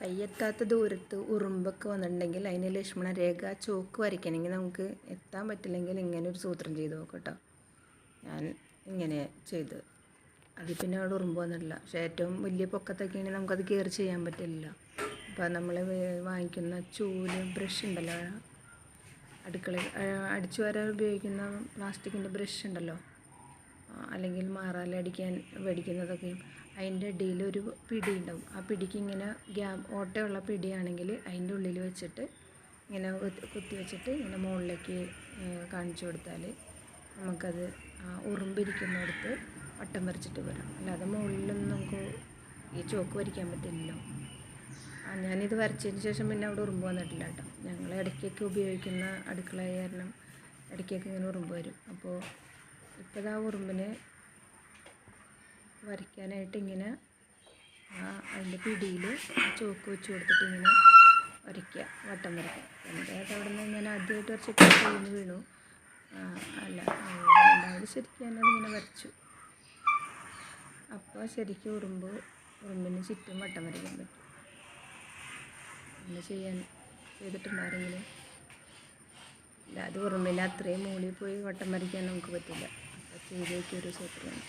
കയ്യെത്താത്ത ദൂരത്ത് ഉറുമ്പൊക്കെ വന്നിട്ടുണ്ടെങ്കിൽ അതിന് ലക്ഷ്മണ രേഖ ചോക്ക് വരയ്ക്കണമെങ്കിൽ നമുക്ക് എത്താൻ പറ്റില്ലെങ്കിൽ ഇങ്ങനെ ഒരു സൂത്രം ചെയ്ത് നോക്കാം കേട്ടോ. ഞാൻ ഇങ്ങനെ ചെയ്ത്. അതിൽ പിന്നെ അവിടെ ഉറുമ്പ് വന്നിട്ടില്ല. പക്ഷേ ഏറ്റവും വലിയ പൊക്കത്തൊക്കെയാണെങ്കിൽ നമുക്കത് കയറി ചെയ്യാൻ പറ്റില്ല. അപ്പോൾ നമ്മൾ വാങ്ങിക്കുന്ന ചൂൽ ബ്രഷ് ഉണ്ടല്ലോ. അടുക്കളയിൽ അടിച്ചു വരാൻ ഉപയോഗിക്കുന്ന പ്ലാസ്റ്റിക്കിന്റെ ബ്രഷ് ഉണ്ടല്ലോ. അല്ലെങ്കിൽ മാറാല അടിക്കാൻ മേടിക്കുന്നതൊക്കെയും അതിന്റെ ഇടയിലൊരു ഒരു പിടി ഉണ്ടാവും ആ പിടിക്ക് ഇങ്ങനെ ഗ്യാപ് ഓട്ടയുള്ള പിടിയാണെങ്കിൽ അതിന്റെ ഉള്ളിൽ വെച്ചിട്ട് ഇങ്ങനെ കുത്തി- വെച്ചിട്ട് ഇങ്ങനെ മുകളിലേക്ക് കാണിച്ചു കൊടുത്താൽ നമുക്കത് ഉറുമ്പിരിക്കുന്നിടത്ത് വട്ടം വരച്ചിട്ട് വരാം. അല്ലാതെ മുകളിലൊന്നും നമുക്ക് ഈ ചോക്ക് വരയ്ക്കാൻ പറ്റില്ലല്ലോ. ആ ഞാനിത് വരച്ചതിന് ശേഷം പിന്നെ അവിടെ ഉറുമ്പ് വന്നിട്ടില്ല കേട്ടോ. ഞങ്ങൾ ഇടയ്ക്കൊക്കെ ഉപയോഗിക്കുന്ന അടുക്കള കാരണം ഇടയ്ക്കൊക്കെ ഇങ്ങനെ ഉറുമ്പ് വരും. അപ്പോൾ ഇപ്പോൾ ആ ഉറുമ്പിനെ വരയ്ക്കാനായിട്ട് ഇങ്ങനെ ആ അതിന്റെ പിടിയിൽ ചോക്ക് വെച്ച് കൊടുത്തിട്ട് ഇങ്ങനെ വരയ്ക്കുക വട്ടം വരയ്ക്കുക. എന്റെ അവിടെ നിന്ന് ഞാൻ ആദ്യമായിട്ട് വരച്ചപ്പോൾ കയ്യിൽ വീണു. അല്ല രണ്ടാമത് ശരിക്കും ഞാനത് ഇങ്ങനെ വരച്ചു. അപ്പോൾ ശരിക്കും ഉറുമ്പ് ഉറുമ്പിന് ചുറ്റും വട്ടം വരയ്ക്കാൻ പറ്റും. അങ്ങനെ ചെയ്യാൻ ചെയ്തിട്ടുണ്ടായിരുന്നെങ്കിൽ അത് ഉറുമ്പിന്റെ അത്രയും മൂളിൽ പോയി വട്ടം വരയ്ക്കാൻ നമുക്ക് പറ്റില്ല. അപ്പോൾ ചെയ്ത് നോക്കിയൊരു സൂത്രമാണ്